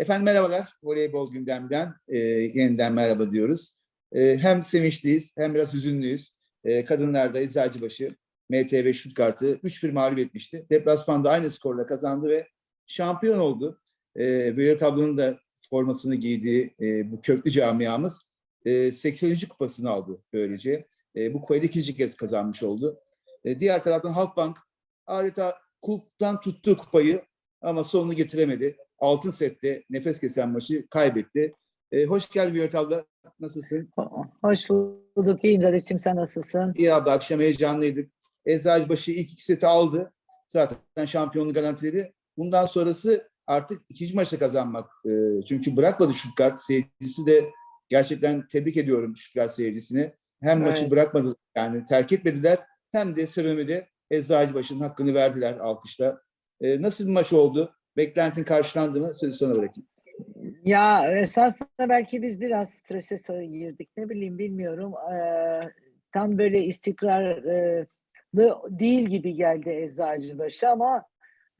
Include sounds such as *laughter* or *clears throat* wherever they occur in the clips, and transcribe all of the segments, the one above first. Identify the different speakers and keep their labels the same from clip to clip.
Speaker 1: Efendim merhabalar, voleybol gündemden e, yeniden merhaba diyoruz. E, hem sevinçliyiz hem biraz hüzünlüyüz. E, kadınlarda Eczacıbaşı, MTV Stuttgart'ı 3-1 mağlup etmişti. Deplasmanda aynı skorla kazandı ve şampiyon oldu. E, böyle tablonun da formasını giydiği e, bu köklü camiamız e, 80. kupasını aldı böylece. E, bu kupayı ikinci kez kazanmış oldu. E, diğer taraftan Halkbank adeta kulptan tuttuğu kupayı ama sonunu getiremedi. Altın sette nefes kesen maçı kaybetti. E, hoş geldin Viyot abla. Nasılsın?
Speaker 2: Hoş bulduk. İyiyim Zadet'ciğim. Sen nasılsın?
Speaker 1: İyi abla. Akşam heyecanlıydık. Eczacıbaşı ilk iki seti aldı. Zaten şampiyonluğu garantiledi. Bundan sonrası artık ikinci maçta kazanmak. E, çünkü bırakmadı Stuttgart. Seyircisi de gerçekten tebrik ediyorum Stuttgart seyircisini. Hem maçı
Speaker 2: Evet.
Speaker 1: bırakmadı yani terk etmediler hem de seramide Eczacıbaşı'nın hakkını verdiler alkışla. E, nasıl bir maç oldu? Beklentin karşılandı mı? Sözü sana bırakayım.
Speaker 2: Ya esasında belki biz biraz strese girdik. Ne bileyim bilmiyorum. Ee, tam böyle istikrarlı değil gibi geldi Eczacıbaşı ama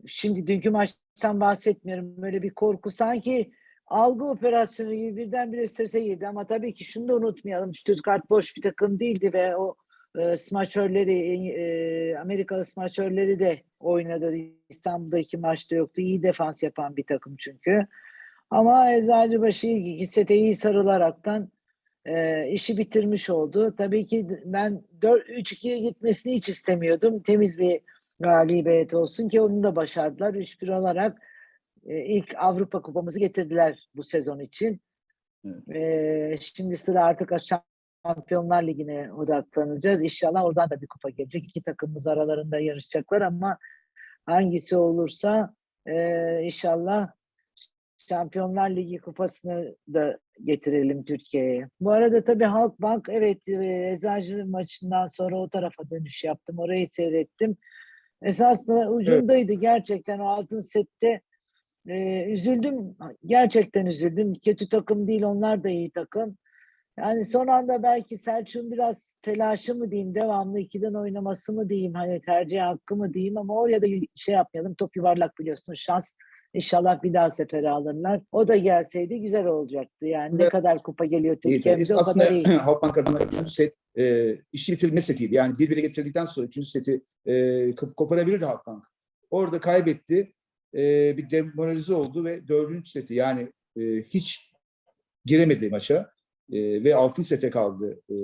Speaker 2: şimdi dünkü maçtan bahsetmiyorum. Böyle bir korku sanki algı operasyonu gibi birdenbire strese girdi. Ama tabii ki şunu da unutmayalım. Stuttgart boş bir takım değildi ve o e, smaçörleri, e, Amerikalı smaçörleri de oynadı. İstanbul'da iki maçta yoktu. İyi defans yapan bir takım çünkü. Ama Eczacıbaşı ilk iki sete iyi sarılaraktan e, işi bitirmiş oldu. Tabii ki ben 4-3-2'ye gitmesini hiç istemiyordum. Temiz bir galibiyet olsun ki onu da başardılar. 3-1 olarak e, ilk Avrupa kupamızı getirdiler bu sezon için. E, şimdi sıra artık Şampiyonlar Ligi'ne odaklanacağız. İnşallah oradan da bir kupa gelecek. İki takımımız aralarında yarışacaklar ama hangisi olursa e, inşallah Şampiyonlar Ligi kupasını da getirelim Türkiye'ye. Bu arada tabii Halkbank evet e, Eczacı maçından sonra o tarafa dönüş yaptım. Orayı seyrettim. Esasında ucundaydı gerçekten o altın sette. E, üzüldüm. Gerçekten üzüldüm. Kötü takım değil onlar da iyi takım. Yani son anda belki Selçuk'un biraz telaşı mı diyeyim, devamlı ikiden oynaması mı diyeyim, hani tercih hakkı mı diyeyim ama oraya da şey yapmayalım. Top yuvarlak biliyorsun şans. İnşallah bir daha sefere alırlar. O da gelseydi güzel olacaktı. Yani ne
Speaker 1: Güzel.
Speaker 2: kadar kupa geliyor. Türkiye'mize o kadar iyi. *clears throat*
Speaker 1: Halkbank adına üçüncü set e, işi bitirme setiydi. Yani birbirine getirdikten sonra üçüncü seti e, kop- koparabilirdi Halkbank. Orada kaybetti. E, bir demoralize oldu ve dördüncü seti yani e, hiç giremedi maça. E, ve altın sete kaldı e,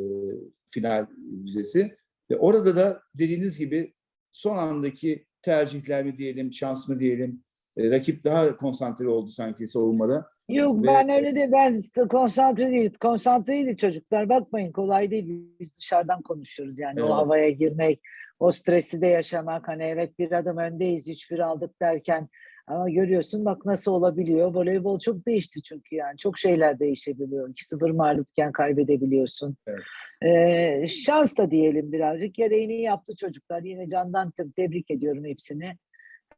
Speaker 1: final vizesi. Ve orada da dediğiniz gibi son andaki tercihler mi diyelim, şans mı diyelim, e, rakip daha konsantre oldu sanki savunmada.
Speaker 2: Yok
Speaker 1: Ve-
Speaker 2: ben öyle de ben konsantre değil. Konsantreydi çocuklar. Bakmayın kolay değil. Biz dışarıdan konuşuyoruz yani
Speaker 1: Evet.
Speaker 2: o havaya girmek, o stresi de yaşamak. Hani evet bir adım öndeyiz, 3-1 aldık derken ama görüyorsun bak nasıl olabiliyor. Voleybol çok değişti çünkü yani. Çok şeyler değişebiliyor. 2-0 mağlupken kaybedebiliyorsun.
Speaker 1: Evet.
Speaker 2: Ee, şans da diyelim birazcık. Gereğini yaptı çocuklar. Yine candan te- tebrik ediyorum hepsini.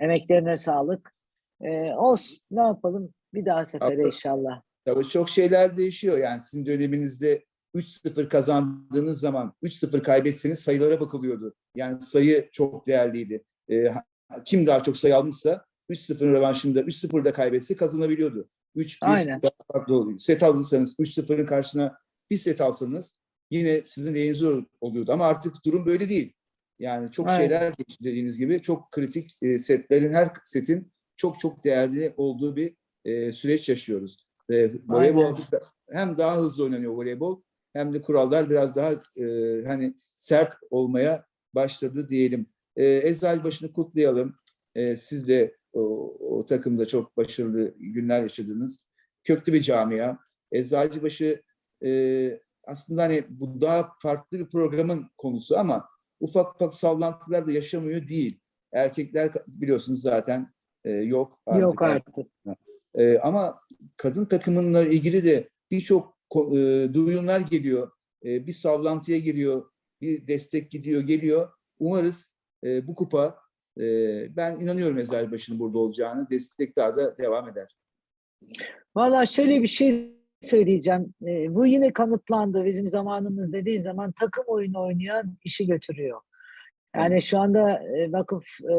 Speaker 2: Emeklerine sağlık. Ee, olsun. Ne yapalım? Bir daha sefere
Speaker 1: Hatta-
Speaker 2: inşallah.
Speaker 1: Tabii çok şeyler değişiyor. Yani sizin döneminizde 3-0 kazandığınız zaman 3-0 kaybetseniz sayılara bakılıyordu. Yani sayı çok değerliydi. Ee, kim daha çok sayı almışsa 3-0'ın rövanşında 3-0'da kaybetse kazanabiliyordu. 3-1
Speaker 2: Aynen.
Speaker 1: daha farklı oluyordu. Set alırsanız 3-0'ın karşısına bir set alsanız yine sizin lehinize ol- oluyordu. Ama artık durum böyle değil. Yani çok
Speaker 2: Aynen.
Speaker 1: şeyler geçti dediğiniz gibi. Çok kritik e, setlerin her setin çok çok değerli olduğu bir e, süreç yaşıyoruz. E, voleybol hem daha hızlı oynanıyor voleybol hem de kurallar biraz daha e, hani sert olmaya başladı diyelim. E, Eczacıbaşı'nı kutlayalım. E, siz de o, o takımda çok başarılı günler yaşadınız. Köklü bir camia. Eczacıbaşı e, aslında hani bu daha farklı bir programın konusu ama ufak ufak sallantılar da yaşamıyor değil. Erkekler biliyorsunuz zaten e, yok.
Speaker 2: Yok artık.
Speaker 1: Ee, ama kadın takımınla ilgili de birçok e, duyumlar geliyor. E, bir sallantıya giriyor, bir destek gidiyor, geliyor. Umarız e, bu kupa, e, ben inanıyorum Eczacıbaşı'nın burada olacağını, destek daha da devam eder.
Speaker 2: Valla şöyle bir şey söyleyeceğim. Ee, bu yine kanıtlandı. Bizim zamanımız dediği zaman takım oyunu oynayan işi götürüyor. Yani şu anda e, vakıf e,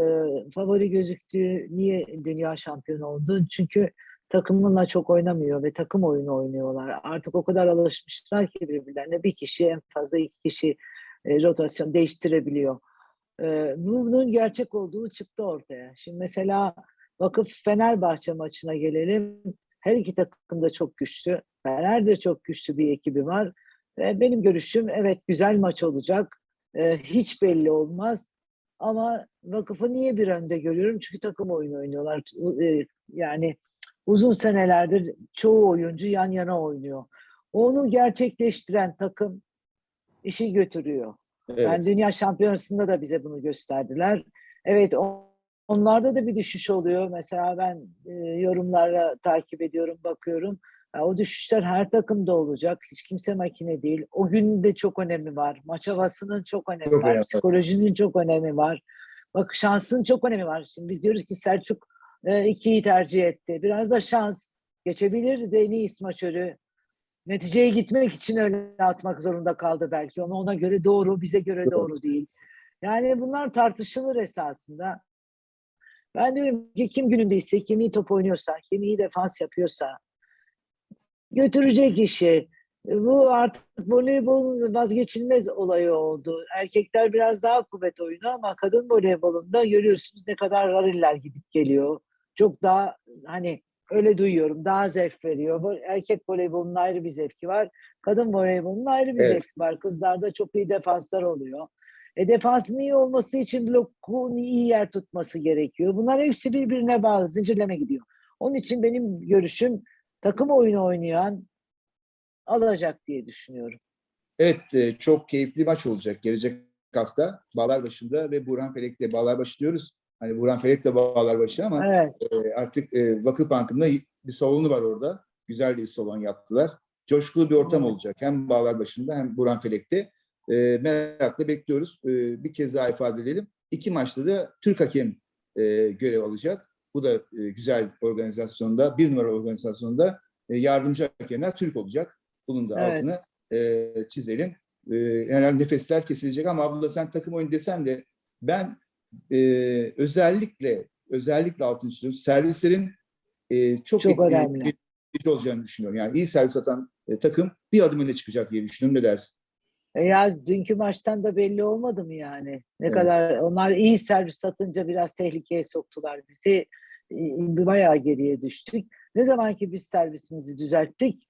Speaker 2: favori gözüktü. Niye dünya şampiyonu oldu? Çünkü takımınla çok oynamıyor ve takım oyunu oynuyorlar. Artık o kadar alışmışlar ki birbirlerine bir kişi en fazla iki kişi e, rotasyon değiştirebiliyor. E, bunun gerçek olduğu çıktı ortaya. Şimdi mesela Vakıf Fenerbahçe maçına gelelim. Her iki takım da çok güçlü. Fener de çok güçlü bir ekibi var. Ve benim görüşüm evet güzel maç olacak. E, hiç belli olmaz. Ama Vakıf'ı niye bir önde görüyorum? Çünkü takım oyunu oynuyorlar. E, yani uzun senelerdir çoğu oyuncu yan yana oynuyor. Onu gerçekleştiren takım işi götürüyor.
Speaker 1: Evet.
Speaker 2: Yani Dünya Şampiyonası'nda da bize bunu gösterdiler. Evet onlarda da bir düşüş oluyor. Mesela ben e, yorumlara takip ediyorum, bakıyorum. Ya o düşüşler her takımda olacak. Hiç kimse makine değil. O gün de çok önemi var. Maç havasının çok önemi
Speaker 1: Çok
Speaker 2: var.
Speaker 1: önemli.
Speaker 2: Psikolojinin çok önemi var. Bak şansın çok önemi var. Şimdi biz diyoruz ki Selçuk e, ikiyi tercih etti. Biraz da şans. Geçebilir de en iyi smaçörü. Neticeye gitmek için öyle atmak zorunda kaldı belki. Ona ona göre doğru, bize göre
Speaker 1: Doğru.
Speaker 2: değil. Yani bunlar tartışılır esasında. Ben diyorum ki kim günündeyse, kim iyi top oynuyorsa, kim iyi defans yapıyorsa götürecek işi. Bu artık voleybolun vazgeçilmez olayı oldu. Erkekler biraz daha kuvvet oyunu ama kadın voleybolunda görüyorsunuz ne kadar rariller gidip geliyor. Çok daha hani öyle duyuyorum daha zevk veriyor. Erkek voleybolunun ayrı bir zevki var. Kadın voleybolunun ayrı bir
Speaker 1: Evet.
Speaker 2: zevki var. Kızlarda çok iyi defanslar oluyor. E defansın iyi olması için blokun iyi yer tutması gerekiyor. Bunlar hepsi birbirine bağlı. Zincirleme gidiyor. Onun için benim görüşüm takım oyunu oynayan alacak diye düşünüyorum.
Speaker 1: Evet, e, çok keyifli maç olacak gelecek hafta Bağlarbaşı'nda ve Burhan Felek'te Bağlarbaşı diyoruz. Hani Burhan Felek de Bağlarbaşı ama
Speaker 2: Evet.
Speaker 1: e, artık e, Vakıfbank'ın da bir salonu var orada. Güzel bir salon yaptılar. Coşkulu bir ortam
Speaker 2: Evet.
Speaker 1: olacak hem Bağlarbaşı'nda hem Burhan Felek'te. E, merakla bekliyoruz. E, bir kez daha ifade edelim. İki maçta da Türk hakem e, görev alacak. Bu da e, güzel organizasyonda, bir numara organizasyonda e, yardımcı hakemler Türk olacak. Bunun da
Speaker 2: Evet.
Speaker 1: altını e, çizelim. E, herhalde nefesler kesilecek ama abla sen takım oyunu desen de ben e, özellikle özellikle altını çiziyorum. Servislerin e, çok,
Speaker 2: Çok önemli.
Speaker 1: etkileyici olacağını düşünüyorum. Yani iyi servis atan e, takım bir adım öne çıkacak diye düşünüyorum. Ne dersin?
Speaker 2: E ya dünkü maçtan da belli olmadı mı yani? Ne
Speaker 1: Evet.
Speaker 2: kadar onlar iyi servis satınca biraz tehlikeye soktular bizi. Bayağı geriye düştük. Ne zaman ki biz servisimizi düzelttik,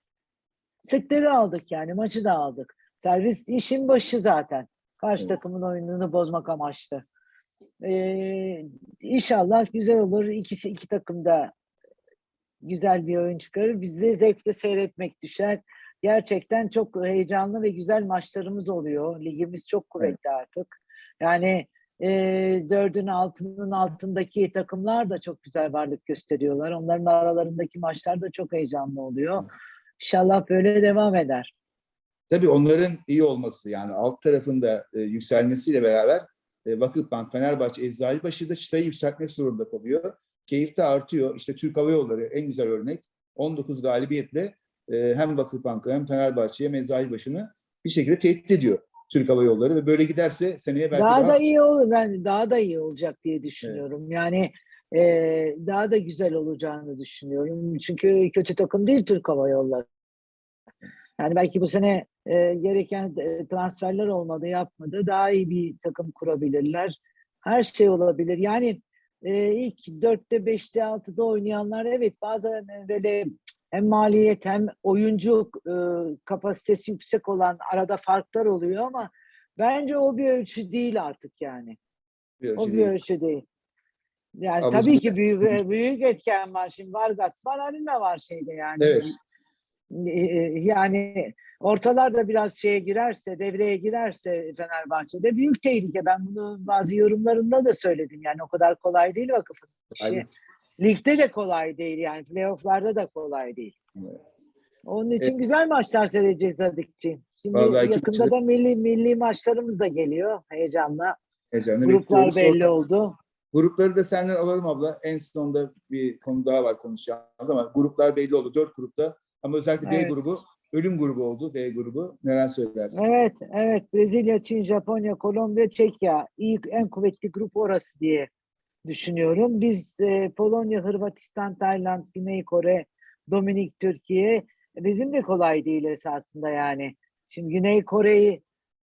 Speaker 2: setleri aldık yani maçı da aldık. Servis işin başı zaten. Karşı
Speaker 1: Evet.
Speaker 2: takımın oyununu bozmak amaçlı. Ee, inşallah güzel olur. İkisi iki takım da güzel bir oyun çıkarır. Biz de zevkle seyretmek düşer. Gerçekten çok heyecanlı ve güzel maçlarımız oluyor. Ligimiz çok kuvvetli artık. Yani e, dördün altının altındaki takımlar da çok güzel varlık gösteriyorlar. Onların aralarındaki maçlar da çok heyecanlı oluyor. İnşallah böyle devam eder.
Speaker 1: Tabii onların iyi olması yani alt tarafında e, yükselmesiyle beraber e, Vakıfbank, Fenerbahçe, Eczacıbaşı da çıtayı yükseltmek zorunda kalıyor. Keyif de artıyor. İşte Türk Hava Yolları en güzel örnek. 19 galibiyetle e, hem Vakıfbank'ı hem Fenerbahçe'yi hem Eczacıbaşı'nı bir şekilde tehdit ediyor Türk Hava Yolları ve böyle giderse seneye belki
Speaker 2: daha
Speaker 1: daha,
Speaker 2: da iyi olur. Ben daha da iyi olacak diye düşünüyorum. Yani e, daha da güzel olacağını düşünüyorum. Çünkü kötü takım değil Türk Hava Yolları. Yani belki bu sene e, gereken e, transferler olmadı, yapmadı. Daha iyi bir takım kurabilirler. Her şey olabilir. Yani e, ilk dörtte, beşte, altıda oynayanlar evet bazen böyle hem maliyet hem oyuncu e, kapasitesi yüksek olan arada farklar oluyor ama bence o bir ölçü değil artık yani.
Speaker 1: bir
Speaker 2: O bir
Speaker 1: değil.
Speaker 2: ölçü değil. Yani
Speaker 1: Ama
Speaker 2: tabii ki büyük büyük etken var. Şimdi Vargas var, Arina var şeyde yani.
Speaker 1: Evet.
Speaker 2: Ee, Yani ortalarda biraz şeye girerse, devreye girerse Fenerbahçe'de büyük tehlike. Ben bunu bazı yorumlarımda da söyledim. Yani o kadar kolay değil vakıfın işi.
Speaker 1: Aynen.
Speaker 2: Ligde de kolay değil yani. Playoff'larda da kolay değil.
Speaker 1: Evet.
Speaker 2: Onun için güzel maçlar seyredeceğiz Sadikciğim. Şimdi
Speaker 1: Vallahi
Speaker 2: yakında da milli milli maçlarımız da geliyor heyecanla.
Speaker 1: Heyecanla
Speaker 2: Gruplar
Speaker 1: bekliyoruz.
Speaker 2: belli oldu.
Speaker 1: Grupları da senden alalım abla. En sonunda bir konu daha var konuşacağımız ama gruplar belli oldu. Dört grupta ama özellikle D
Speaker 2: Evet.
Speaker 1: grubu ölüm grubu oldu. D grubu. Neler söylersin?
Speaker 2: Evet, evet. Brezilya, Çin, Japonya, Kolombiya, Çekya. İyi, en kuvvetli grup orası diye düşünüyorum. Biz e, Polonya, Hırvatistan, Tayland, Güney Kore, Dominik, Türkiye bizim de kolay değil esasında yani. Şimdi Güney Kore'yi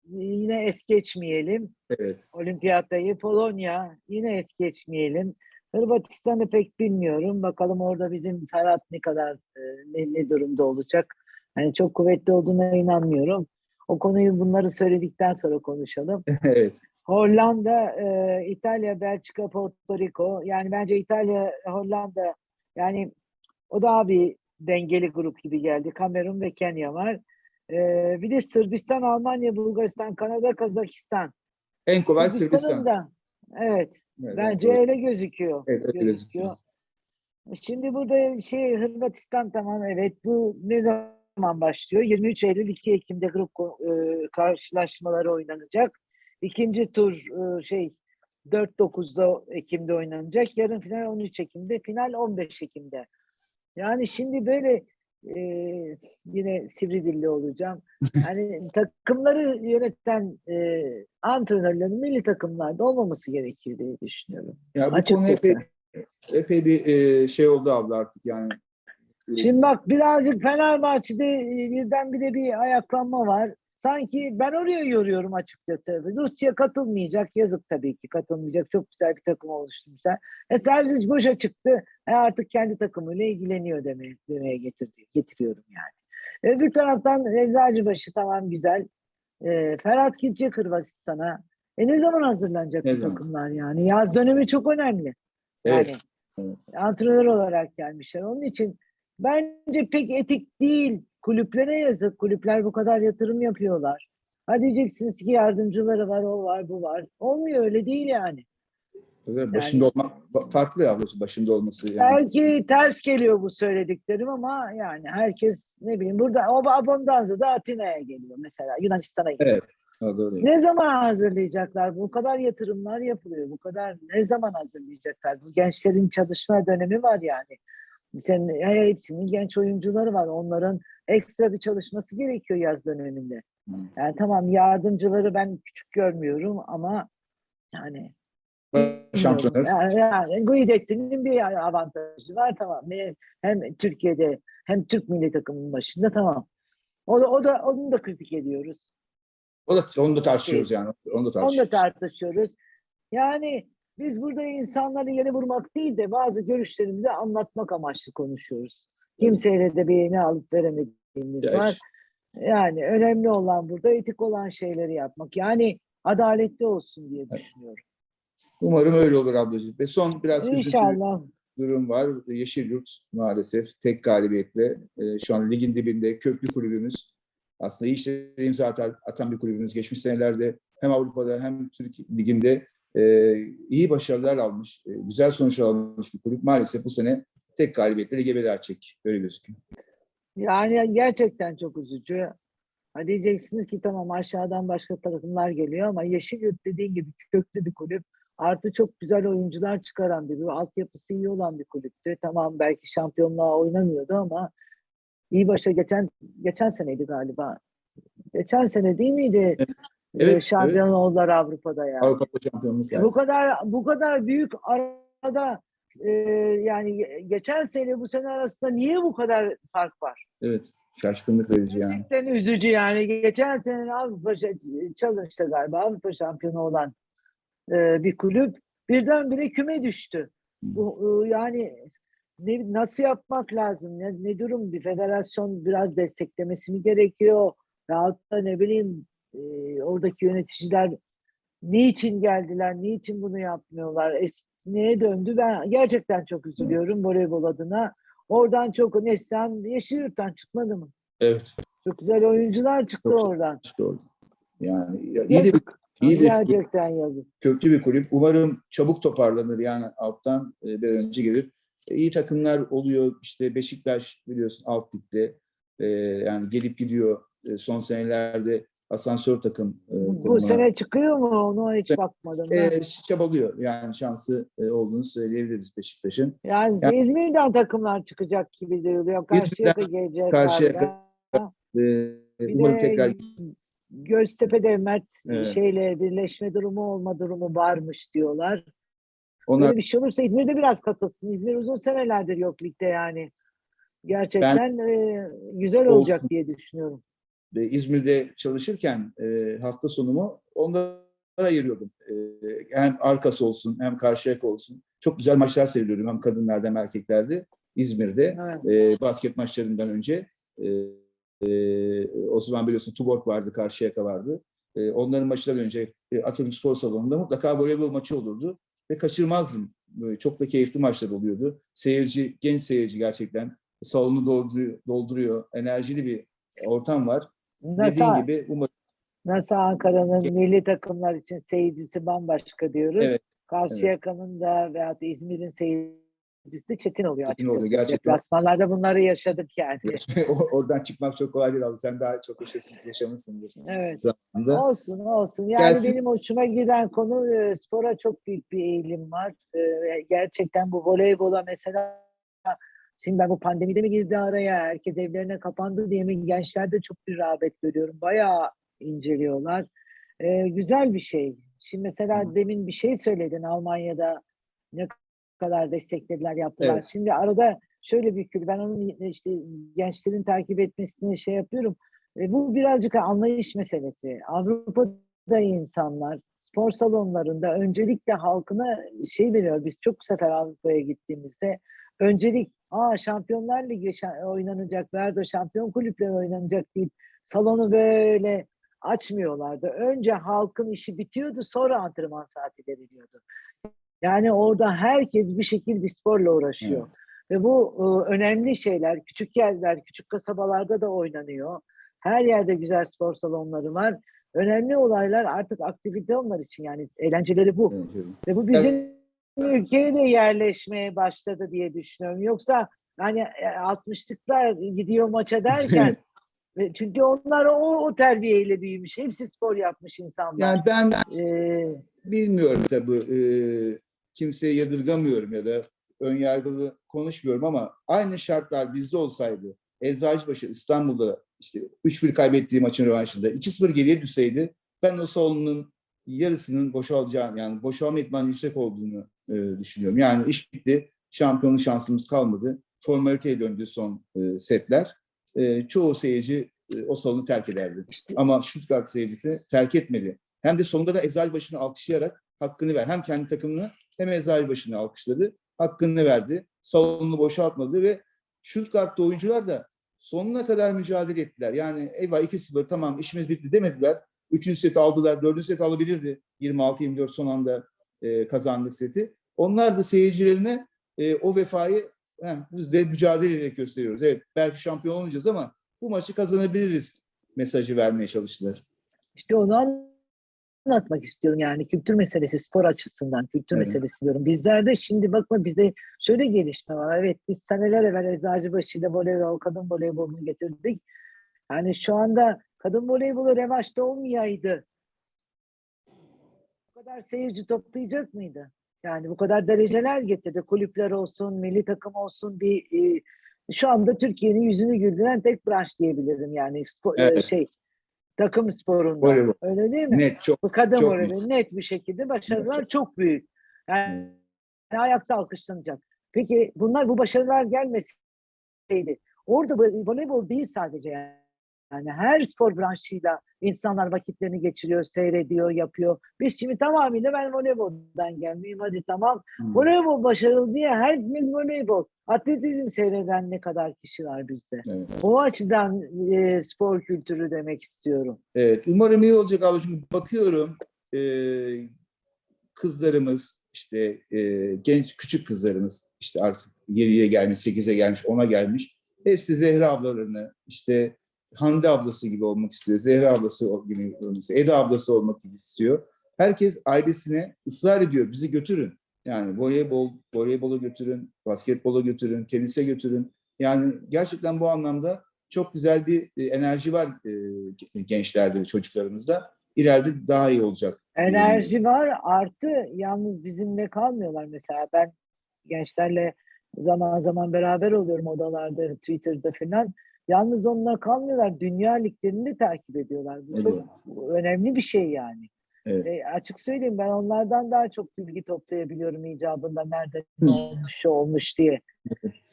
Speaker 2: yine es geçmeyelim.
Speaker 1: Evet.
Speaker 2: Olimpiyatayı Polonya yine es geçmeyelim. Hırvatistan'ı pek bilmiyorum. Bakalım orada bizim Ferhat ne kadar e, ne, ne durumda olacak. Yani çok kuvvetli olduğuna inanmıyorum. O konuyu bunları söyledikten sonra konuşalım. *laughs*
Speaker 1: evet.
Speaker 2: Hollanda, e, İtalya, Belçika, Porto Rico. Yani bence İtalya, Hollanda yani o daha bir dengeli grup gibi geldi. Kamerun ve Kenya var. E, bir de Sırbistan, Almanya, Bulgaristan, Kanada, Kazakistan.
Speaker 1: En kolay
Speaker 2: Sırbistan'ın
Speaker 1: Sırbistan.
Speaker 2: da evet
Speaker 1: Evet,
Speaker 2: bence
Speaker 1: evet.
Speaker 2: öyle gözüküyor.
Speaker 1: Evet, öyle gözüküyor.
Speaker 2: Şimdi burada şey Hırvatistan tamam evet bu ne zaman başlıyor? 23 Eylül 2 Ekim'de grup e, karşılaşmaları oynanacak. İkinci tur e, şey 4-9'da Ekim'de oynanacak. Yarın final 13 Ekim'de, final 15 Ekim'de. Yani şimdi böyle e, yine sivri dilli olacağım. Yani *laughs* takımları yöneten e, antrenörlerin milli takımlarda olmaması gerekir diye düşünüyorum.
Speaker 1: Ya bu konu epey, epey bir e, şey oldu abla artık yani.
Speaker 2: Şimdi bak birazcık Fenerbahçe'de e, birdenbire bir ayaklanma var. Sanki ben oraya yoruyorum açıkçası. Rusya katılmayacak. Yazık tabii ki katılmayacak. Çok güzel bir takım oluşturmuşlar. E Terzic boşa çıktı. E artık kendi takımıyla ilgileniyor demeye, demeye getirdi, getiriyorum yani. Öbür taraftan Eczacıbaşı tamam güzel. E, Ferhat gidecek Hırvatistan'a. E ne zaman hazırlanacak
Speaker 1: Ne
Speaker 2: bu
Speaker 1: zaman?
Speaker 2: takımlar yani? Yaz dönemi çok önemli. Yani
Speaker 1: Evet. Evet.
Speaker 2: antrenör olarak gelmişler. Onun için bence pek etik değil. Kulüplere yazık. Kulüpler bu kadar yatırım yapıyorlar. Ha diyeceksiniz ki yardımcıları var, o var, bu var. Olmuyor öyle değil yani.
Speaker 1: Tabii Başında olmak fa- farklı ya başında olması yani.
Speaker 2: Belki ters geliyor bu söylediklerim ama yani herkes ne bileyim burada o Abondanza da Atina'ya geliyor mesela Yunanistan'a gidiyor.
Speaker 1: Evet. Öyle.
Speaker 2: Ne zaman hazırlayacaklar? Bu kadar yatırımlar yapılıyor. Bu kadar ne zaman hazırlayacaklar? Bu gençlerin çalışma dönemi var yani. Senin ya hepsinin genç oyuncuları var. Onların ekstra bir çalışması gerekiyor yaz döneminde.
Speaker 1: Hı.
Speaker 2: Yani tamam yardımcıları ben küçük görmüyorum ama yani
Speaker 1: antrenör.
Speaker 2: yani, yani Guidetti'nin bir avantajı var tamam. Hem Türkiye'de hem Türk milli takımının başında tamam. O da, o da onu da kritik ediyoruz.
Speaker 1: O da, onu da tartışıyoruz yani. Onu da
Speaker 2: Onu da
Speaker 1: tartışıyoruz.
Speaker 2: tartışıyoruz. Yani biz burada insanları yere vurmak değil de bazı görüşlerimizi anlatmak amaçlı konuşuyoruz. Kimseyle de bir ne alıp veremediğimiz
Speaker 1: Ya
Speaker 2: var. Yani önemli olan burada etik olan şeyleri yapmak. Yani adaletli olsun diye düşünüyorum.
Speaker 1: Umarım öyle olur ablacığım. Ve son biraz üzücü
Speaker 2: İnşallah.
Speaker 1: durum var. Yeşilyurt maalesef tek galibiyetle e, şu an ligin dibinde köklü kulübümüz. Aslında iyi işleri imza atan bir kulübümüz. Geçmiş senelerde hem Avrupa'da hem Türk liginde e, iyi başarılar almış, e, güzel sonuçlar almış bir kulüp. Maalesef bu sene tek galibiyetle lige edecek. Öyle gözüküyor.
Speaker 2: Yani gerçekten çok üzücü. Ha diyeceksiniz ki tamam aşağıdan başka takımlar geliyor ama Yeşilyurt dediğin gibi köklü bir kulüp. Artı çok güzel oyuncular çıkaran bir, bir altyapısı iyi olan bir kulüptü. Tamam belki şampiyonluğa oynamıyordu ama iyi başa geçen geçen seneydi galiba. Geçen sene değil miydi? Ee,
Speaker 1: Evet,
Speaker 2: şampiyon oldular Avrupa'da yani.
Speaker 1: Avrupa'da şampiyonluk.
Speaker 2: Bu kadar bu kadar büyük arada e, yani ge- geçen sene bu sene arasında niye bu kadar fark var?
Speaker 1: Evet, şaşkınlık verici yani.
Speaker 2: Gerçekten üzücü yani. Geçen sene Avrupa Challenge'da galiba Avrupa şampiyonu olan e, bir kulüp birdenbire küme düştü. Bu e, yani ne, nasıl yapmak lazım? Ne, ne durum? Bir federasyon biraz desteklemesi mi gerekiyor? Veyahut da ne bileyim e, oradaki yöneticiler niçin geldiler? Niçin bunu yapmıyorlar? Es, neye döndü? Ben gerçekten çok üzülüyorum voleybol adına. Oradan çok Neslihan Yeşilyurt'tan çıkmadı mı?
Speaker 1: Evet,
Speaker 2: Çok güzel oyuncular çıktı
Speaker 1: Çok-
Speaker 2: oradan.
Speaker 1: işte orada. Yani ya- iyi de iyi de
Speaker 2: Gerçekten yazık.
Speaker 1: köklü bir kulüp. Umarım çabuk toparlanır yani alttan e, bir önce gelir. E, iyi takımlar oluyor. İşte Beşiktaş biliyorsun alt ligde e, yani gelip gidiyor. Son senelerde asansör takım e,
Speaker 2: Bu sene çıkıyor mu? Ona hiç bakmadım. ben.
Speaker 1: e, çabalıyor. Yani şansı e, olduğunu söyleyebiliriz Beşiktaş'ın.
Speaker 2: Yani
Speaker 1: Ya-
Speaker 2: İzmir'den takımlar çıkacak gibi duyuluyor. Karşıyaka gelecek.
Speaker 1: Karşıyaka-. E, umarım
Speaker 2: de
Speaker 1: tekrar
Speaker 2: Göztepe'de Mert
Speaker 1: Evet.
Speaker 2: şeyle birleşme durumu olma durumu varmış diyorlar.
Speaker 1: Onlar
Speaker 2: Böyle bir şey olursa İzmir'de biraz katılsın. İzmir uzun senelerdir yok ligde yani. Gerçekten e, güzel olacak
Speaker 1: Olsun.
Speaker 2: diye düşünüyorum.
Speaker 1: E, İzmir'de çalışırken e, hafta sonumu onlara ayırıyordum. E, hem arkası olsun hem karşıyaka olsun. Çok güzel maçlar seyrediyordum hem kadınlarda hem erkeklerde İzmir'de.
Speaker 2: Evet.
Speaker 1: e, basket maçlarından önce. E, e, o zaman biliyorsun Tuborg vardı, Karşıyaka vardı. E, onların maçından önce e, Atatürk Spor Salonu'nda mutlaka voleybol maçı olurdu ve kaçırmazdım. Böyle çok da keyifli maçlar oluyordu. Seyirci, genç seyirci gerçekten salonu dolduruyor, dolduruyor. Enerjili bir ortam var.
Speaker 2: Nasıl,
Speaker 1: Dediğin gibi bu maç
Speaker 2: nasıl Ankara'nın milli takımlar için seyircisi bambaşka diyoruz.
Speaker 1: Evet,
Speaker 2: Karşıyaka'nın da veyahut da İzmir'in seyircisi de çetin oluyor
Speaker 1: Çetin oluyor, gerçekten.
Speaker 2: Deplasmanlarda bunları yaşadık yani. *laughs*
Speaker 1: Oradan çıkmak çok kolay değil abi. Sen daha çok yaşasın, yaşamışsındır
Speaker 2: Evet.
Speaker 1: zamanında.
Speaker 2: Olsun olsun. Yani
Speaker 1: Gelsin.
Speaker 2: benim hoşuma giden konu e, spora çok büyük bir eğilim var. E, gerçekten bu voleybola mesela şimdi ben bu pandemide mi girdi araya herkes evlerine kapandı diye mi gençlerde çok bir rağbet görüyorum. Bayağı inceliyorlar. E, güzel bir şey. Şimdi mesela
Speaker 1: Hı.
Speaker 2: demin bir şey söyledin Almanya'da ne kadar desteklediler yaptılar.
Speaker 1: Evet.
Speaker 2: Şimdi arada şöyle bir kültür ben onun işte gençlerin takip etmesini şey yapıyorum. E, bu birazcık anlayış meselesi. Avrupa'da insanlar spor salonlarında öncelikle halkına şey veriyor. Biz çok sefer Avrupa'ya gittiğimizde öncelik aa Şampiyonlar Ligi şa- oynanacak veya da şampiyon kulüpleri oynanacak deyip salonu böyle açmıyorlardı. Önce halkın işi bitiyordu sonra antrenman saati veriliyordu. Yani orada herkes bir şekilde bir sporla uğraşıyor. Ve bu e, önemli şeyler. Küçük yerler, küçük kasabalarda da oynanıyor. Her yerde güzel spor salonları var. Önemli olaylar artık aktivite onlar için yani eğlenceleri bu.
Speaker 1: Evet, evet.
Speaker 2: Ve bu bizim ülkeye de yerleşmeye başladı diye düşünüyorum. Yoksa hani e, 60'lıklar gidiyor maça derken ve *laughs* çünkü onlar o, o terbiyeyle büyümüş. Hepsi spor yapmış insanlar.
Speaker 1: Yani ben
Speaker 2: Ee,
Speaker 1: bilmiyorum tabii. e, kimseyi yadırgamıyorum ya da ön yargılı konuşmuyorum ama aynı şartlar bizde olsaydı Eczacıbaşı İstanbul'da işte 3-1 kaybettiği maçın rövanşında 2-0 geriye düşseydi ben o salonun yarısının boşalacağını yani boşalma ihtimali yüksek olduğunu e, düşünüyorum. Yani iş bitti. Şampiyonluk şansımız kalmadı. Formaliteye döndü son e, setler. E, çoğu seyirci e, o salonu terk ederdi. Ama Stuttgart seyircisi terk etmedi. Hem de sonunda da Eczacıbaşı'nı alkışlayarak hakkını ver. Hem kendi takımını hem Eczacıbaşı'nı alkışladı. Hakkını verdi. Salonunu boşaltmadı ve Stuttgart'ta oyuncular da sonuna kadar mücadele ettiler. Yani eyvah 2-0 tamam işimiz bitti demediler. Üçüncü seti aldılar. Dördüncü seti alabilirdi. 26-24 son anda e, kazandık seti. Onlar da seyircilerine e, o vefayı "Heh, biz de mücadele ederek gösteriyoruz. Evet belki şampiyon olmayacağız ama bu maçı kazanabiliriz mesajı vermeye çalıştılar.
Speaker 2: İşte onu anlatmak istiyorum yani kültür meselesi spor açısından kültür
Speaker 1: Evet.
Speaker 2: meselesi diyorum. Bizlerde şimdi bakma bizde şöyle gelişme var. Evet biz seneler evvel Eczacıbaşı'yla voleybol, kadın voleybolunu getirdik. Yani şu anda kadın voleybolu revaçta olmayaydı. Bu kadar seyirci toplayacak mıydı? Yani bu kadar dereceler getirdi. Kulüpler olsun, milli takım olsun bir e, şu anda Türkiye'nin yüzünü güldüren tek branş diyebilirim yani spor, e,
Speaker 1: Evet.
Speaker 2: şey takım sporunda.
Speaker 1: Voleybol.
Speaker 2: Öyle değil mi?
Speaker 1: Net çok
Speaker 2: Bu kadın
Speaker 1: Çok net.
Speaker 2: net bir şekilde başarılar çok büyük. Yani ayakta alkışlanacak. Peki bunlar bu başarılar gelmeseydi orada voleybol değil sadece yani. Yani her spor branşıyla insanlar vakitlerini geçiriyor, seyrediyor, yapıyor. Biz şimdi tamamıyla ben voleyboldan gelmeyeyim hadi tamam.
Speaker 1: Hmm.
Speaker 2: Voleybol başarılı diye herkes voleybol. Atletizm seyreden ne kadar kişi var bizde.
Speaker 1: Evet.
Speaker 2: O açıdan e, spor kültürü demek istiyorum.
Speaker 1: Evet, umarım iyi olacak ablacığım. Bakıyorum e, kızlarımız işte e, genç küçük kızlarımız işte artık 7'ye gelmiş, 8'e gelmiş, 10'a gelmiş. Hepsi Zehra ablalarını işte Hande ablası gibi olmak istiyor. Zehra ablası gibi olmak istiyor. Eda ablası olmak gibi istiyor. Herkes ailesine ısrar ediyor. Bizi götürün. Yani voleybol, voleybola götürün, basketbola götürün, tenise götürün. Yani gerçekten bu anlamda çok güzel bir e, enerji var e, gençlerde, çocuklarımızda. İleride daha iyi olacak.
Speaker 2: Enerji var artı yalnız bizimle kalmıyorlar mesela ben gençlerle zaman zaman beraber oluyorum odalarda Twitter'da falan. Yalnız onunla kalmıyorlar. Dünya liglerini de takip ediyorlar. Bu çok önemli bir şey yani.
Speaker 1: Evet.
Speaker 2: E, açık söyleyeyim ben onlardan daha çok bilgi toplayabiliyorum icabında nerede ne olmuş, şu olmuş diye.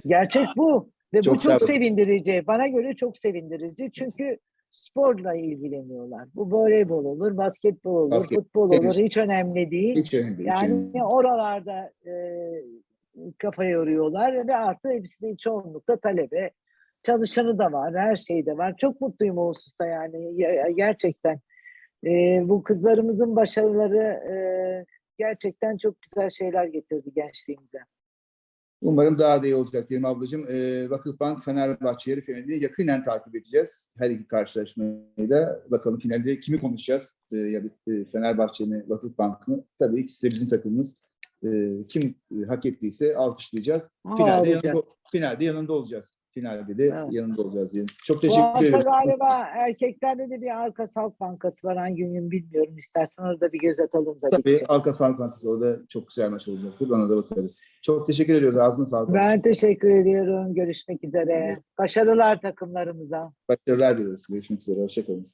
Speaker 2: Gerçek bu. Ve
Speaker 1: Çok
Speaker 2: bu çok
Speaker 1: olun.
Speaker 2: sevindirici. Bana göre çok sevindirici. Çünkü sporla ilgileniyorlar. Bu voleybol olur, basketbol olur,
Speaker 1: Basket,
Speaker 2: futbol
Speaker 1: tenis.
Speaker 2: olur. Hiç önemli değil.
Speaker 1: Hiç önemli değil. hiç önemli.
Speaker 2: Yani oralarda e, kafa yoruyorlar ve artı hepsi de çoğunlukla talebe. Çalışanı da var, her şey de var. Çok mutluyum o hususta yani Ya- gerçekten. E, bu kızlarımızın başarıları e, gerçekten çok güzel şeyler getirdi gençliğimize.
Speaker 1: Umarım daha da iyi olacak diyelim ablacığım. Ee, Vakıfbank Fenerbahçe yarı finalini yakinen takip edeceğiz. Her iki karşılaşmayı da bakalım finalde kimi konuşacağız? Ee, ya da, e, Fenerbahçe mi, Vakıfbank mı? Tabii ikisi de bizim takımımız. Ee, kim e, hak ettiyse alkışlayacağız. Finalde
Speaker 2: Ağlayacak.
Speaker 1: yanında, finalde yanında olacağız. Finalde de
Speaker 2: Evet.
Speaker 1: yanında olacağız diyelim. Çok teşekkür ederim.
Speaker 2: galiba erkeklerde de bir Arka Salt Bankası var. Hangi gün bilmiyorum. İstersen orada bir göz atalım da.
Speaker 1: Tabii Alka Salkantası orada çok güzel maç olacaktır. Ona da bakarız. Çok teşekkür ediyoruz. Ağzına sağlık.
Speaker 2: Ben teşekkür ediyorum. Görüşmek üzere. Başarılar takımlarımıza.
Speaker 1: Başarılar diliyoruz. Görüşmek üzere. Hoşçakalın.